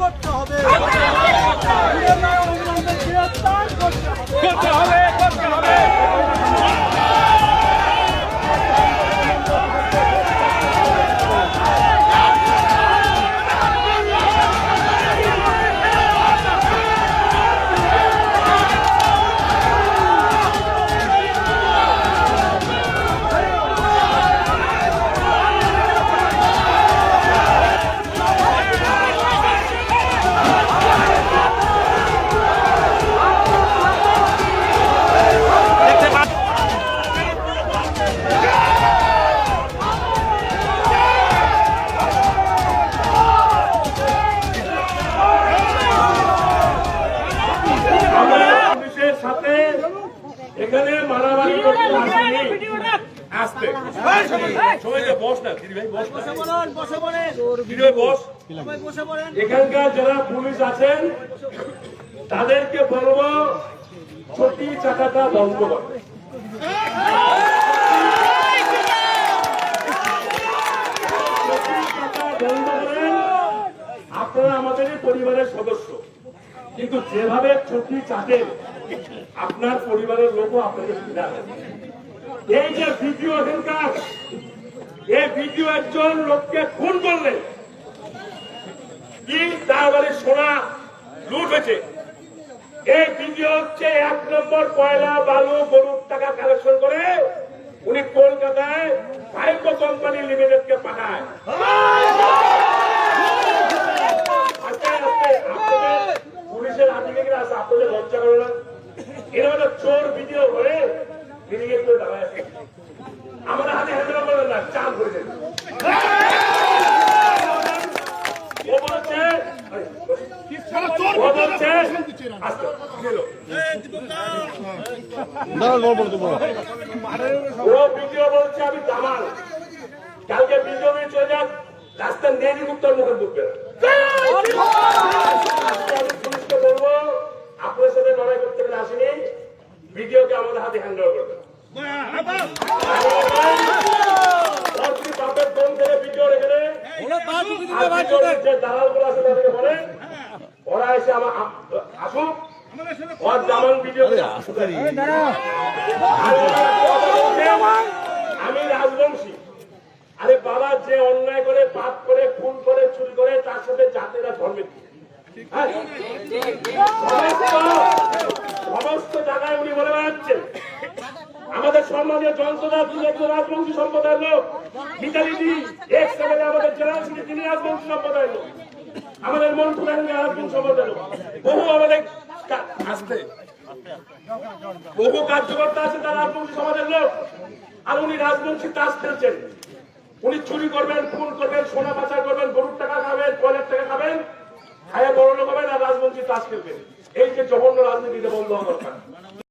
করতে হবে। করতে আসেনি। আসতে। সবাইকে বস না দিদি ভাই বস না। দিদি ভাই বস। এখানকার যারা পুলিশ আছেন তাদেরকে বলব ছুটি চাকাটা বন্ধ করো। আপনারা আমাদের পরিবারের সদস্য। কিন্তু যেভাবে ছুটি চাটেন আপনার পরিবারের লোকও আপনাকে সুবিধা এই যে ভিডিও এখানকার এই ভিডিও একজন লোককে খুন করলেন কি তার বাড়ি সোনা লুট হয়েছে এই ভিডিও হচ্ছে এক নম্বর কয়লা বালু গরুর টাকা কালেকশন করে উনি কলকাতায় কোম্পানি পাঠায় আস্তে আস্তে আপনাদের পুলিশের আধিকারিকরা আছে আপনাদের লজ্জা করে না এরকম একটা চোর ভিডিও হয়ে মিনিগেট করে দাঁড়ায় আছে। আমাদের হাতে হ্যান্ডেল করবেন না চাল করে দেবেন ও বলছে ও বলছে আস্তে গেল। ও ভিডিও বলছে আমি দামাল। কালকে ভিডিও চলে যান নেই উত্তর মুখে ঢুকবে আজকে আমি পুলিশকে বলব আপনার সাথে লড়াই করতে গেলে আসেনি ভিডিওকে আমাদের হাতে হ্যান্ড ওভার করবেন ওর কি বাপের দম থেকে ভিডিও রেখে দেয়? আর ভিডিওর যে দালালগুলো আছে তাদেরকে বলেন, ওরা এসে আমার আসুক। ওর দামান ভিডিও আমি রাজবংশী। আরে বাবা যে অন্যায় করে পাপ করে খুন করে চুরি করে তার সাথে জাতিরা ধর্মের কি? হ্যাঁ? সমস্ত- সমস্ত জায়গায় বেড়াচ্ছেন আমাদের সম্মানীয় যন্ত্রণা তিনি একজন রাজবংশী সম্প্রদায়ের লোক মিতালিদি এক সেভেনে আমাদের জেনারেল সিটি, তিনি রাজবংশী সম্প্রদায়ের লোক। আমাদের মন্ত্রী রাজবংশী সম্প্রদায়ের লোক। বহু আমাদের আসতে বহু কার্যকর্তা আছে তারা রাজবংশী সমাজের লোক। আর উনি রাজবংশী তাস খেলছেন। উনি চুরি করবেন, খুন করবেন, সোনা পাচার করবেন, গরুর টাকা খাবেন, কয়লার টাকা খাবেন খায় বড় লোক হবেন আর রাজবংশী তাস খেলবেন। এই যে জঘন্য রাজনীতিতে বন্ধ হওয়া দরকার।